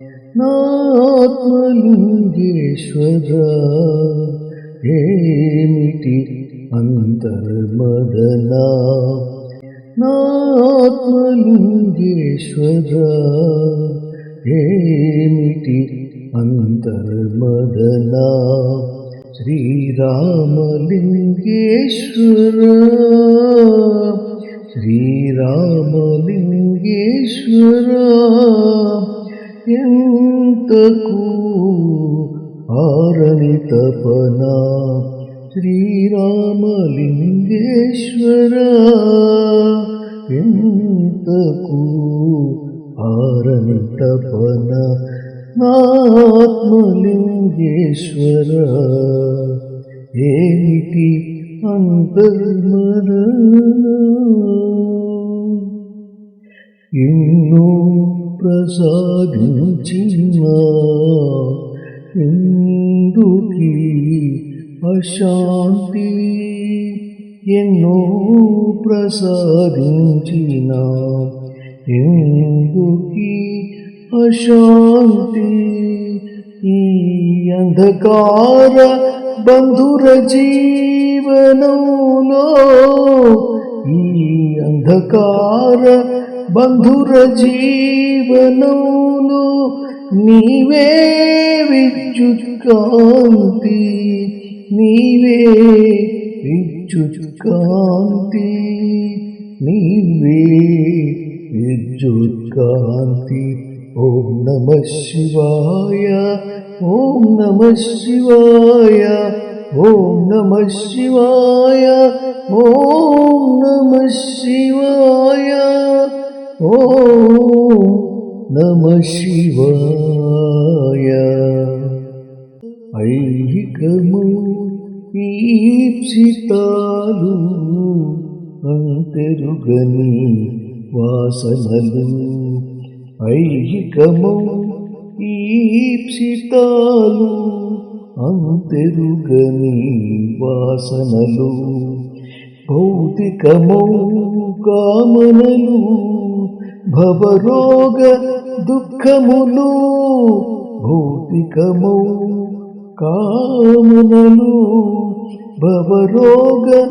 నాత్మలింగేశ్వర ఏమిటి అంతర్మదనా? నాత్మలింగేశ్వర ఏమిటి అంతర్మదనా? శ్రీరామలింగేశ్వర శ్రీరామలింగేశ్వర ఎంతకు ఆరని తపన శ్రీరామలింగేశ్వర. ఎంతకు ఆరని తపన నాత్మలింగేశ్వర. ఏమిటి అంతర్మర ఎన్నో ప్రసాదించిన ఎందుకీ అశాంతి? ఎన్నో ప్రసాదించిన ఎందుకి అశాంతి? ఈ అంధకార బంధుర జీవనంలో ఈ అంధకార బంధుర జీవనంలో నీవే విద్యుత్కాంతి నీవే విద్యుత్కాంతి నీవే విద్యుత్కాంతి ఓం నమ శివాయ ఓం నమ శివాయ ఓం నమ శివాయ ఓం నమ శివాయ ఓం నమ శివాయ. ఐహికము ఈప్సితాలు అంతెరుగని వాసనలు. ఐహికము ఈప్సితాలు అంతెరుగని వాసనలు. భౌతికమౌ కామనలు భవరోగ దుఃఖములు భౌతికము కామునలు. భవరోగ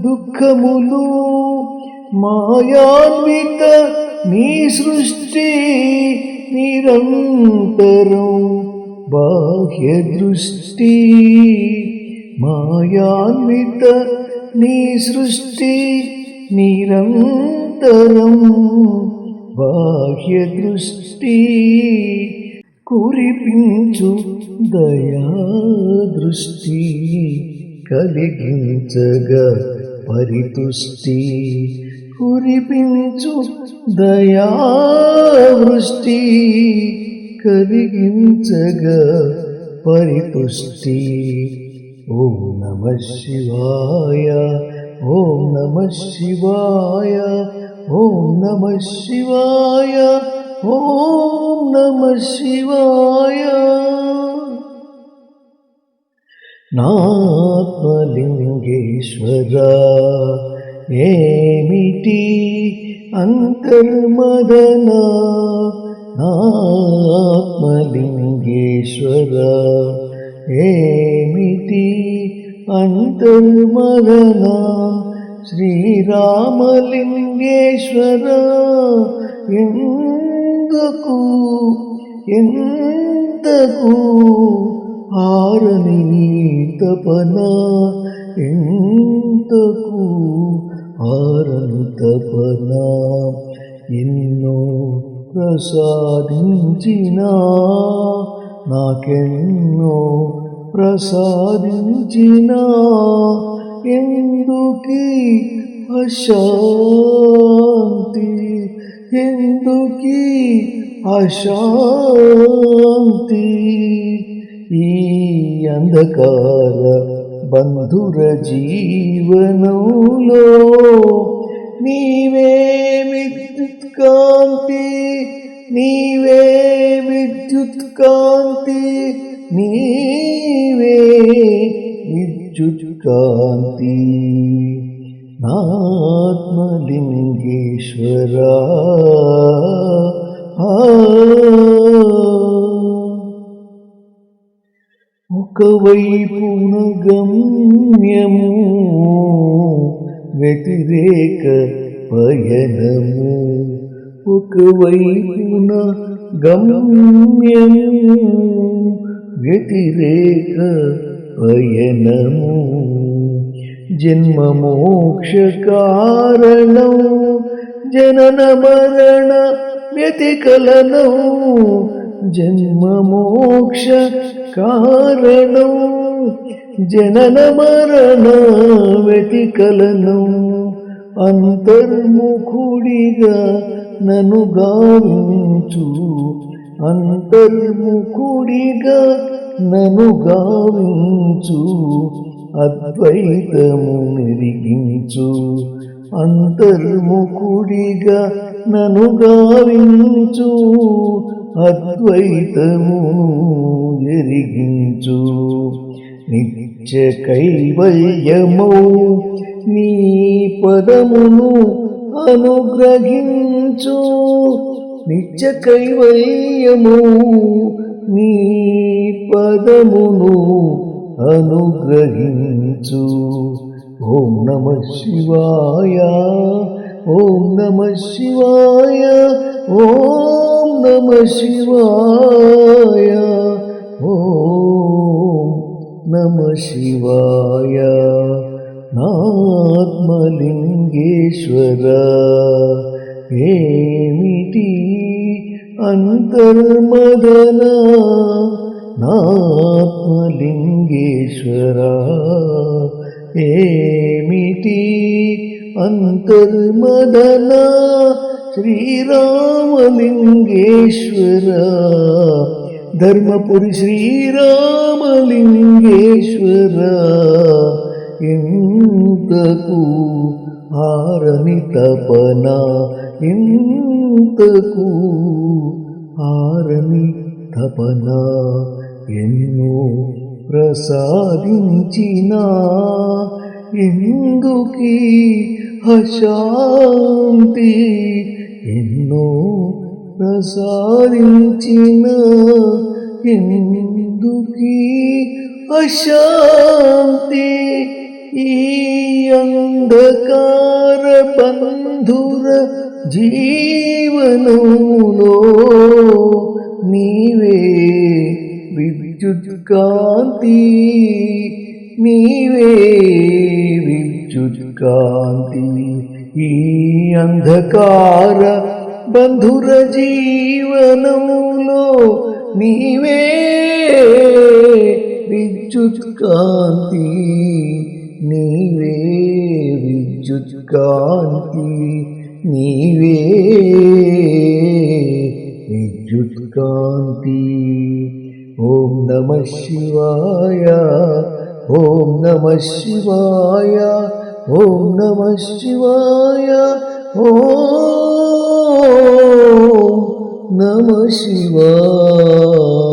దుఃఖములు మాయాన్విత నీ సృష్టి నిరంతరం బాహ్య దృష్టి. మాయాన్విత నీ సృష్టి నిరంతరం బాహ్య దృష్టి కురిపించు దయా దృష్టి కలిగించగా పరితుష్టి కురిపించు దయా వృష్టి కలిగించగా పరితుష్టి ఓం నమ శివాయ ఓం నమ శివాయ ఓం నమ శివాయ ఓం నమ శివాయ. నాత్మలింగేశ్వర ఏమిటి అంతర్మదన? నాత్మలింగేశ్వర ఏమిటి అంతర్మదన శ్రీరామలింగేశ్వర ఎందుకు? ఎంతకు ఆరని తపన ఎంతకు ఆరని తపన ఎన్నో ప్రసాదించిన నాకెన్నో ప్రసాదించిన ఎందుకీ అశాంతి ఎందుకీ అశాంతి ఈ అంధకార బంధుర జీవనంలో నీవే విద్యుత్ కాంతి నీవే విద్యుత్ కాంతి నీవే విద్యుత్కాంతి నాత్మలింగేశ్వర. ఆ. గమ్యము వ్యతిరేక పయనము. ఒకవైపున గమ్యము వ్యతిరేక పయనము జన్మ మోక్ష కారణం జనన మరణ వ్యతికలనం జన్మ మోక్ష కారణం జనన మరణ వ్యతికలనం అంతర్ముఖుడిగా నను గావించు అంతర్ముఖుడిగా నను గావించు అద్వైతము నిరిగించు అంతర్ముఖుడిగా నను గావించు అద్వైతము ఎరిగించు. నిత్య కైవల్యమౌ నీ పదమును అనుగ్రహించు. నిత్య కైవల్యము నీ పదమును అనుగ్రహించు. ఓం నమ శివాయ ఓం నమ శివాయ ఓం నమ శివాయ ఓం నమ శివాయ. నాత్మలింగేశ్వర ఏ అంతర్మదన నాత్మలింగేశ్వర ఏమిటి అంతర్మదన శ్రీరామలింగేశ్వర ధర్మపురి శ్రీరామలింగేశ్వర ఎంతకు ఆరని తపన ఎంతకు ఆరని తపన ఎన్నో ప్రసాదించిన ఎందుకీ అశాంతి ఎన్నో ప్రసాదించిన ఎందుకీ అశాంతి ఈ అంధకార బంధుర జీవనములో నీవే విద్యుత్ కాంతి నీవే విద్యుత్ కాంతి ఈ అంధకార బంధుర జీవనములో నీవే విద్యుత్ కాంతి నీవే విద్యుత్ కాంతి నీవే విద్యుత్ కాంతి ఓం నమ శివాయ ఓం నమ శివాయ ఓం నమ శివాయ ఓం నమ శివాయ